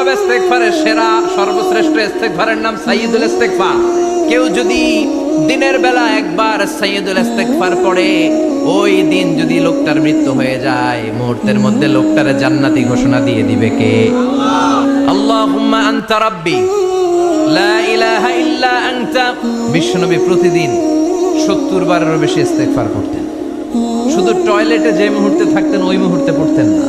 সব ইস্তেগফারের সেরা, সর্বশ্রেষ্ঠ ইস্তেগফারের নাম সাইয়্যিদুল ইস্তেগফার। কেউ যদি দিনের বেলা একবার ইস্তেগফার পড়ে, ওই দিন যদি লোকটার মৃত্যু হয়ে যায়, মুহূর্তের মধ্যে জান্নাতি ঘোষণা দিয়ে দিবে কে? আল্লাহুম্মা আনতা রাব্বি, লা ইলাহা ইল্লা আনতা। বিশ্বনবী প্রতিদিন সত্তর বারেরও বেশি ইস্তেগফার করতেন। শুধু টয়লেটে যে মুহূর্তে থাকতেন, ওই মুহূর্তে পড়তেন না।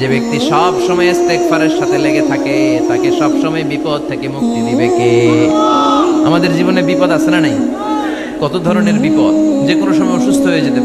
যে ব্যক্তি সব সময় ইস্তেগফারের সাথে লেগে থাকে, তাকে সব সময় বিপদ থেকে মুক্তি দিবে কে? আমাদের জীবনে বিপদ আছে না নাই? কত ধরনের বিপদ? যে কোনো সময় অসুস্থ হয়ে যেতে পারে।